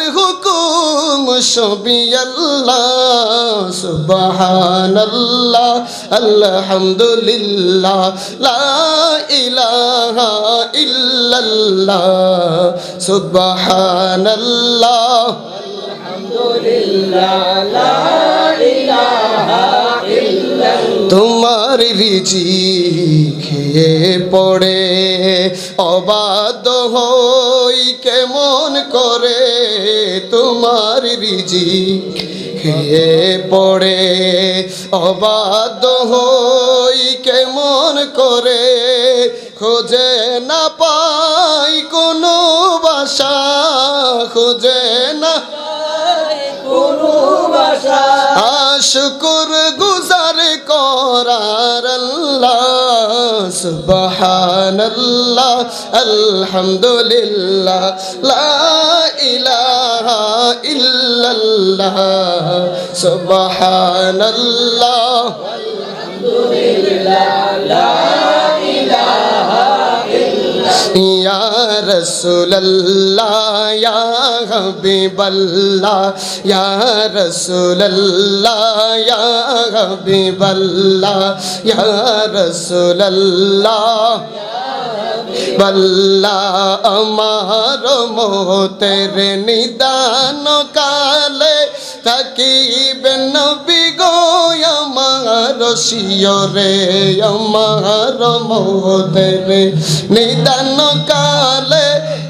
তোমার হুকুম সবি আল্লাহ আলহামদুলিল্লাহ লা ইলাহা ইল্লাল্লাহ সুবহানাল্লাহ। তোমার রিজি খেয়ে পড়ে অবাধ্য হই কেমন করে? তোমার রিজি খেয়ে পড়ে। অবাধ্য হই কেমন করে? খোঁজে না পাই কোনো বাসা, খোঁজে না আশুকুর গুজার করার সুবহানাল্লাহ, আলহামদুলিল্লাহ, লা ইলাহা ইল্লাল্লাহ সুবহানাল্লাহ। ইয়া রাসূলুল্লাহ ইয়া হাবিবাল্লাহ ইয়া রাসূলুল্লাহ ইয়া হাবিবাল্লাহ ইয়া রাসূলুল্লাহ। বল্লা আমার মোতের নিদান কালে থাকিবেন নবী গো আমার শিয়রে, আমার মোতের নিদান কালে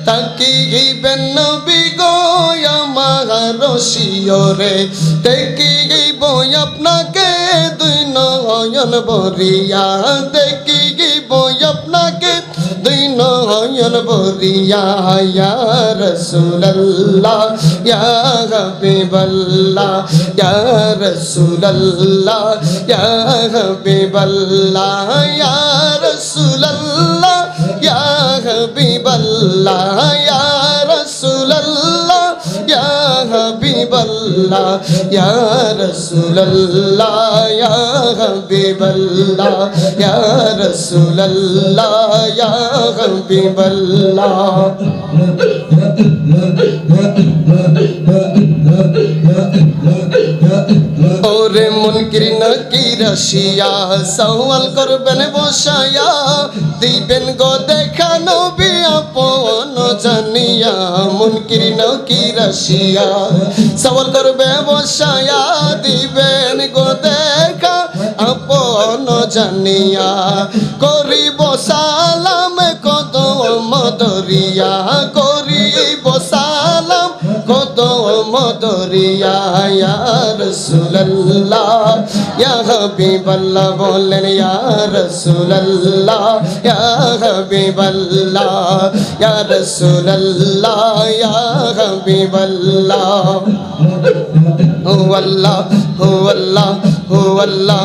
থাকিবেন নবী গো আমার শিয়রে। দেখিব আপনাকে দুই নয়ন বরিয়া আপনাকে দুই নয়ন বরিয়া, ইয়া রাসূলুল্লাহ, ইয়া হাবিবাল্লাহ, ইয়া রাসূলুল্লাহ, ইয়া হাবিবাল্লাহ, ইয়া রাসূলুল্লাহ, ইয়া হাবিবাল্লাহ হাবিবাল্লাহ ইয়া রাসূলুল্লাহ, ইয়া হাবিবাল্লাহ, ইয়া রাসূলুল্লাহ, ইয়া হাবিবাল্লাহ। ওরে মুনকির নাকির আসিয়া সওয়াল করবেন বসায়া, দিবেন গো দেখা নবী আপন। জানিয়া, মুনকির নকি রাশিয়া। সবল করবে, বসায়া দিবেন গো দেখা, আপন জানিয়া। করিব সালাম কত মদরিয়া মদরিয়া ইয়া রাসূলুল্লাহ, ইয়া হাবিবাল্লাহ বলেন, ইয়া রাসূলুল্লাহ, ইয়া হাবিবাল্লাহ, ইয়া রাসূলুল্লাহ, ইয়া হাবিবাল্লাহ। আল্লাহ হু আল্লাহ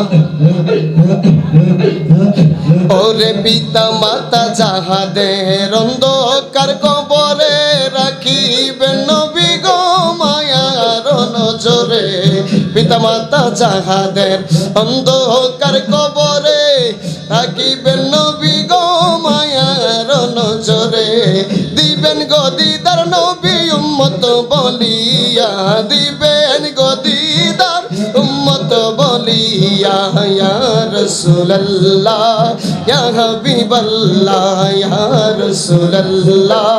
ওরে পিতা মাতা যাহাদের অন্ধকার কবরে রাখিবেন নবী নজরে পিতা মাতা যাহাদের অন্ধকার কবরে রাখিবেন নবী গো মায়ার নজরে। দিবেন গদিদার নবী উম্মত বলিয়া, দিবেন গদিদার উম্মত বলিয়া, ইয়া রাসূলুল্লাহ, ইয়া হাবিবাল্লাহ, ইয়া রাসূলুল্লাহ,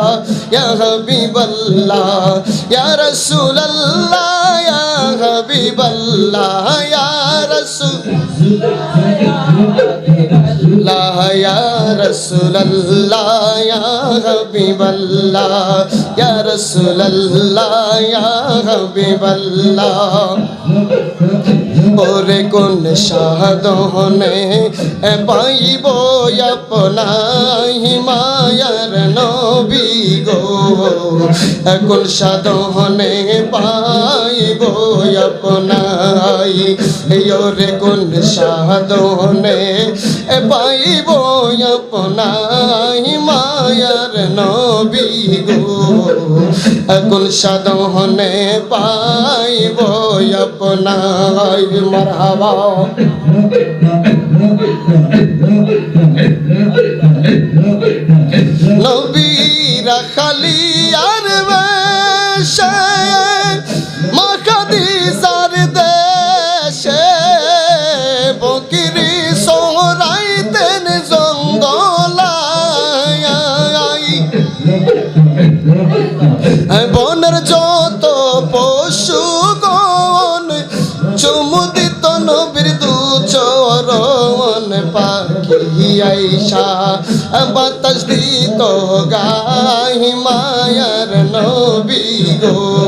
ইয়া হাবিবাল্লাহ, ইয়া রাসূলুল্লাহ। হাবিব আল্লাহ ইয়া রাসূল আল্লাহ, ইয়া রাসূল আল্লাহ ইয়া হাবিব আল্লাহ ইয়া রাসূল আল্লাহ ইয়া হাবিব আল্লাহ ওরে কোন সাধনে পাইব আপনার মায়ার নবী গো। কোন সাধনে পাইব আপনাই। ওরে কোন সাধনে পাইব আপনাই, মায়ার নবী গো। কোন সাধনে পাইব আপনাই, মারহাবা। বনের যত পশু গন চুমুদিত নবীর দু চরণ পাখি আইসা, বাতাস দিত গাই মায়ার নবী গো।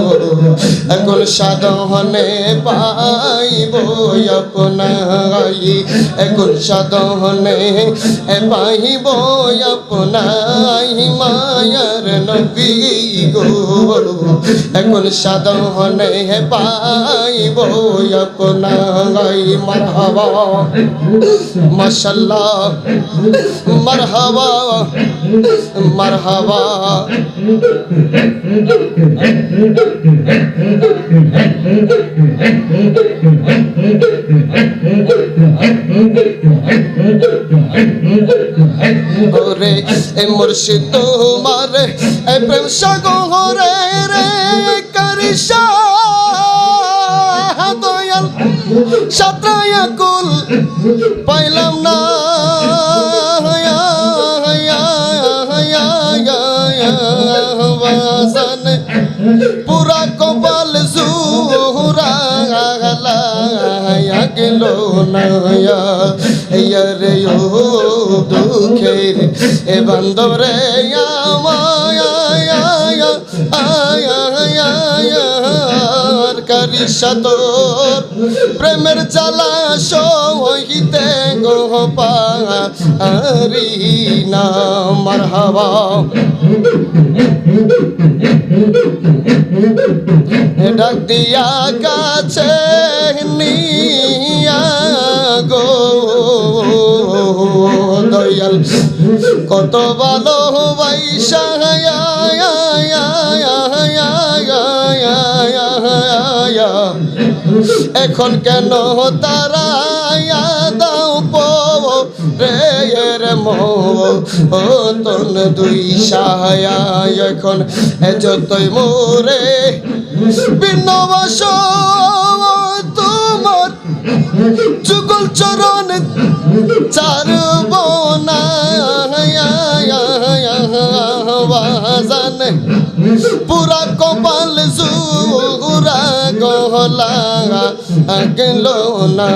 এখন সাধনে পাইব আপনাই এখন সাধনে পাইব আপনাই মায়ার নবী গো এখন সাধনে পাইব আপনাই মারহাবা মাশাল্লাহ মারহাবা মারহাবা মুর্শিদ তোমার প্রেম সাগরে রে করিসা দয়াল সাতরায়া কুল পাইলাম না। পুরা কপাল জুহুরা গেল নয়া রে ও দুঃখের এ বান্ধবরে মায়া আয়ার কারিসা তোর প্রেমের জ্বালা সহিতে গো পারি না মারহাবা ডাক দিয়া কাছে নিয়া দয়াল কত ভালো বাইসা এখন কেন তারা দাও পো রে রে মো ও তন দুই সায়া এখন যতই মোরে বিনবাস তোমার যুগল চরণ বাজান পুরা কপাল জুরা গহলা গেল না